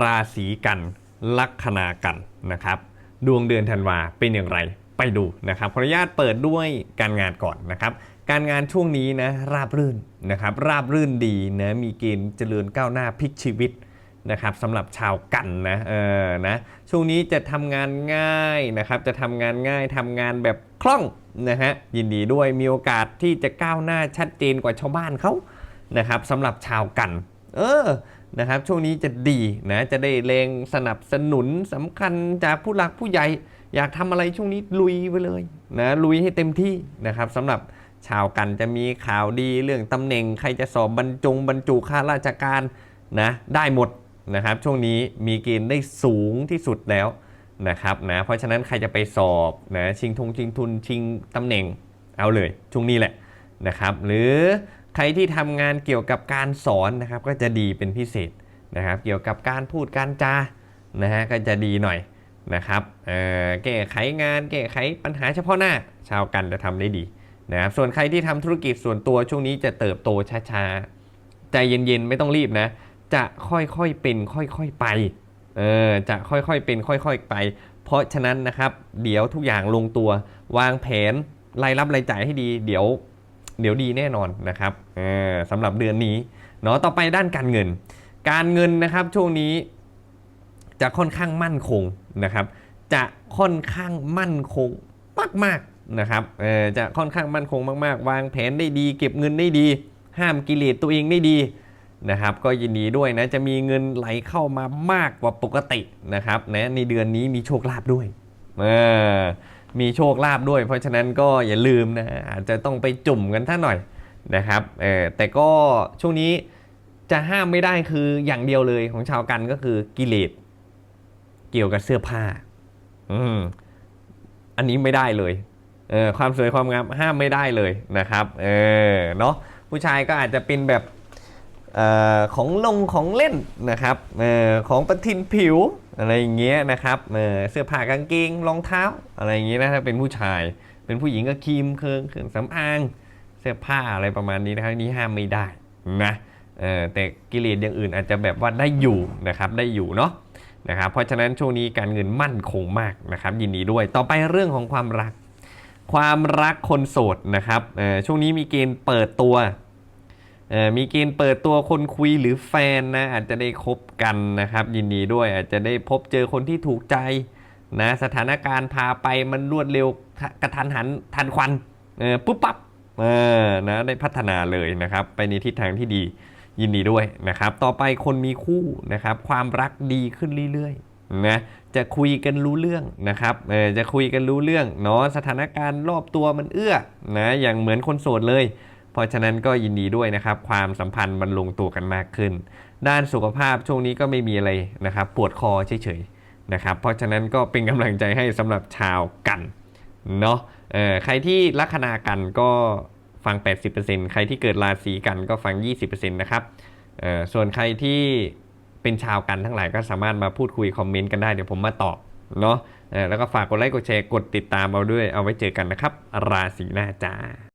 ราศีกันลัคนากันนะครับดวงเดือนธันวาเป็นอย่างไรไปดูนะครับขออนุญาตเปิดด้วยการงานก่อนนะครับ การงานช่วงนี้นะราบรื่นนะครับราบรื่นดีนะมีเกณฑ์เจริญก้าวหน้าพลิกชีวิตนะครับสำหรับชาวกันนะเออนะช่วงนี้จะทำงานง่ายนะครับจะทำงานง่ายทำงานแบบคล่องนะฮะยินดีด้วยมีโอกาสที่จะก้าวหน้าชัดเจนกว่าชาวบ้านเขานะครับสำหรับชาวกัน เออนะครับช่วงนี้จะดีนะจะได้แรงสนับสนุนสำคัญจากผู้หลักผู้ใหญ่ อยากทำอะไรช่วงนี้ลุยไปเลยนะลุยให้เต็มที่นะครับสำหรับชาวกันจะมีข่าวดีเรื่องตำแหน่งใครจะสอบบรรจงบรรจุข้าราชการนะได้หมดนะครับช่วงนี้มีเกณฑ์ได้สูงที่สุดแล้วนะครับนะเพราะฉะนั้นใครจะไปสอบนะชิงทงชิงทุนชิงตำแหน่งเอาเลยช่วงนี้แหละนะครับหรือ ใครที่ทำงานเกี่ยวกับการสอนนะครับก็จะดีเป็นพิเศษนะครับ เกี่ยวกับการพูดการจานะฮะก็จะดีหน่อยนะครับเอ่อแก้ไขงานแก้ไขปัญหาเฉพาะหน้า ชาวกันจะทำได้ดีนะครับส่วนใครที่ทำธุรกิจส่วนตัวช่วงนี้จะเติบโตช้าๆ ใจเย็นๆ ไม่ต้องรีบนะ จะค่อยๆเป็นค่อยๆไปเออจะค่อยๆเป็นค่อยๆไป เพราะฉะนั้นนะครับ เดี๋ยวทุกอย่างลงตัววางแผนรายรับรายจ่ายให้ดี เดี๋ยว เดี๋ยวดีแน่นอนนะครับสำหรับเดือนนี้เนาะต่อไปด้านการเงิน การเงินนะครับช่วงนี้จะค่อนข้างมั่นคงนะครับ จะค่อนข้างมั่นคงมากๆนะครับจะค่อนข้างมั่นคงมาก ๆ วางแผนได้ดี เก็บเงินได้ดี ห้ามกิเลสตัวเองได้ดีนะครับ ก็ยินดีด้วยนะจะมีเงินไหลเข้ามามากกว่าปกตินะครับนะในเดือนนี้มีโชคลาภด้วยเออ มีโชคลาภด้วย เพราะฉะนั้นก็อย่าลืมนะอาจจะต้องไปจุ่มกันท่าหน่อยนะครับเออแต่ก็ช่วงนี้จะห้ามไม่ได้คืออย่างเดียวเลยของชาวกันก็คือกิเลสเกี่ยวกับเสื้อผ้า อืมอันนี้ไม่ได้เลยเออความสวยความงามห้ามไม่ได้เลยนะครับเออเนาะผู้ชายก็อาจจะเป็นแบบเออของลงของเล่นนะครับเออของประทินผิว อะไรอย่างเงี้ยนะครับเออเสื้อผ้ากางเกงรองเท้า อะไรอย่างเงี้ยนะถ้าเป็นผู้ชาย เป็นผู้หญิงก็ครีมเครื่องเครื่องสำอาง เสื้อผ้าอะไรประมาณนี้นะครับนี่ห้ามไม่ได้นะเออแต่กิเลสอย่างอื่นอาจจะแบบว่าได้อยู่นะครับได้อยู่เนาะนะครับเพราะฉะนั้นช่วงนี้การเงินมั่นคงมากนะครับ ยินดีด้วยต่อไปเรื่องของความรัก ความรักคนโสดนะครับเอ่อช่วงนี้มีเกณฑ์เปิดตัว มีเกณฑ์เปิดตัวคนคุยหรือแฟนนะอาจจะได้คบกันนะครับ ยินดีด้วยอาจจะได้พบเจอคนที่ถูกใจนะสถานการณ์พาไปมันรวดเร็วกระทันหันทันควันเออปุ๊บปั๊บเออนะได้พัฒนาเลยนะครับ ไปในทิศทางที่ดียินดีด้วยนะครับ ต่อไปคนมีคู่นะครับ ความรักดีขึ้นเรื่อยๆนะจะคุยกันรู้เรื่องนะครับเออจะคุยกันรู้เรื่องเนาะสถานการณ์รอบตัวมันเอื้อนะอย่างเหมือนคนโสดเลย ราะฉะนั้นก็ยินดีด้วยนะครับ ความสัมพันธ์มันลงตัวกันมากขึ้น ด้านสุขภาพช่วงนี้ก็ไม่มีอะไรนะครับ ปวดคอเฉยๆนะครับ เพราะฉะนั้นก็เป็นกำลังใจให้สำหรับชาวกันเนาะเออใครที่ลัคนากันก็ฟัง 80%ใครที่เกิดราศีกันก็ฟัง 20%นะครับเออส่วนใครที่เป็นชาวกันทั้งหลายก็สามารถมาพูดคุยคอมเมนต์กันได้เดี๋ยวผมมาตอบเนาะแล้วก็ฝากกดไลค์กดแชร์กดติดตามเอาด้วยเอาไว้เจอกันนะครับ ราศีหน้าจ้า